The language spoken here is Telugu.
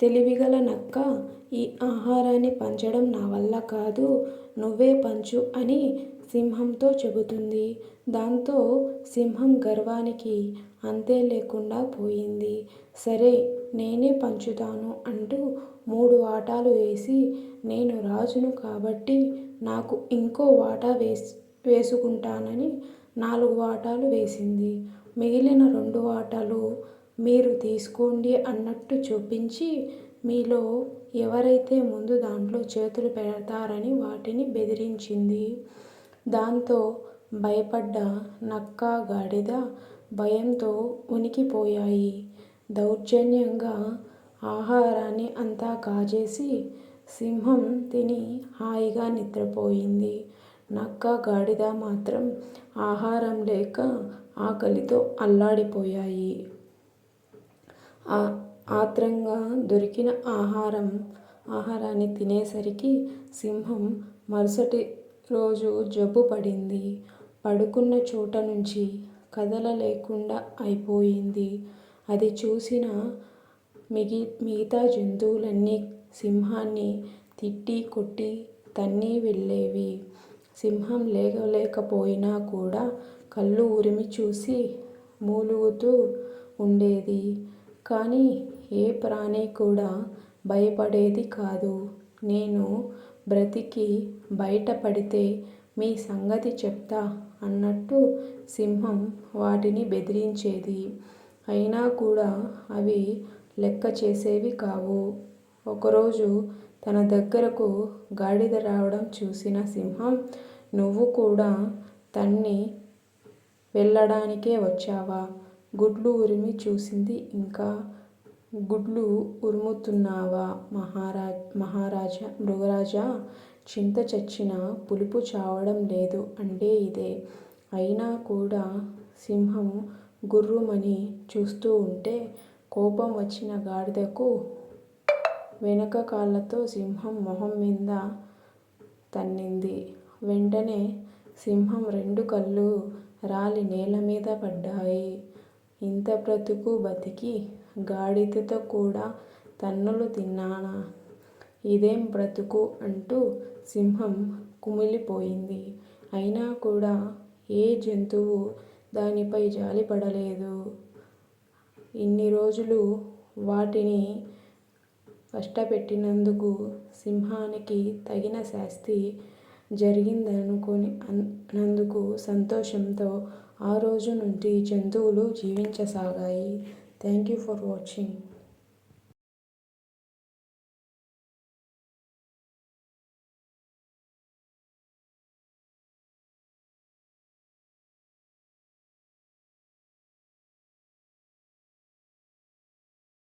తెలివిగల నక్క ఈ ఆహారాన్ని పంచడం నా వల్ల కాదు నువ్వే పంచు అని సింహంతో చెబుతుంది. దాంతో సింహం గర్వానికి అంతే లేకుండా పోయింది. సరే నేనే పంచుతాను అంటూ మూడు వాటాలు వేసి నేను రాజును కాబట్టి నాకు ఇంకో వాటా వేసుకుంటానని నాలుగు వాటాలు వేసింది. మిగిలిన రెండు వాటాలు మీరు తీసుకోండి అన్నట్టు చూపించి మీలో ఎవరైతే ముందు దాంట్లో చేతులు పెడతారని వాటిని బెదిరించింది. దాంతో భయపడ్డ నక్క, గాడిద భయంతో ఉనికిపోయాయి దౌర్జన్యంగా ఆహారాన్ని అంతా కాజేసి సింహం తిని హాయిగా నిద్రపోయింది. నక్క, గాడిద మాత్రం ఆహారం లేక ఆకలితో అల్లాడిపోయాయి. ఆత్రంగా దొరికిన ఆహారం ఆహారాన్ని తినేసరికి సింహం మరుసటి రోజు జబ్బు పడింది. పడుకున్న చోట నుంచి కదలలేకుండా అయిపోయింది. అది చూసిన మిగి మిగతా జంతువులన్నీ సింహాన్ని తిట్టి కొట్టి తన్ని వెళ్ళేవి. సింహం లేవలేకపోయినా కూడా కళ్ళు ఉరిమి చూసి మూలుగుతూ ఉండేది. కానీ ఏ ప్రాణి కూడా భయపడేది కాదు. నేను బ్రతికి బయటపడితే మీ సంగతి చెప్తా అన్నట్టు సింహం వాటిని బెదిరించేది. అయినా కూడా అవి లెక్క చేసేవి కావు. ఒకరోజు తన దగ్గరకు గాడిద రావడం చూసిన సింహం నువ్వు కూడా తన్ని వెళ్ళడానికే వచ్చావా? గుడ్లు ఉరిమి చూసింది ఇంకా గుడ్లు ఉరుముతున్నావా మృగరాజా? చింత చచ్చినా పులుపు చావడం లేదు అంటే ఇదే. అయినా కూడా సింహం గుర్రుమని చూస్తూ ఉంటే కోపం వచ్చిన గాడిదకు వెనక కాళ్ళతో సింహం మొహం మీద తన్నింది. వెంటనే సింహం రెండు కళ్ళు రాలి నేల మీద పడ్డాయి. ఇంత బ్రతుకు బతికి గాడిదతో కూడా తన్నులు తిన్నానా? ఇదేం బ్రతుకు అంటూ సింహం కుమిలిపోయింది. అయినా కూడా ఏ జంతువు దానిపై జాలిపడలేదు. ఇన్ని రోజులు వాటిని కష్టపెట్టినందుకు సింహానికి తగిన శాస్తి జరిగిందనుకొని అన్నందుకు సంతోషంతో ఆ రోజు నుండి జంతువులు జీవించసాగాయి. Thank you for watching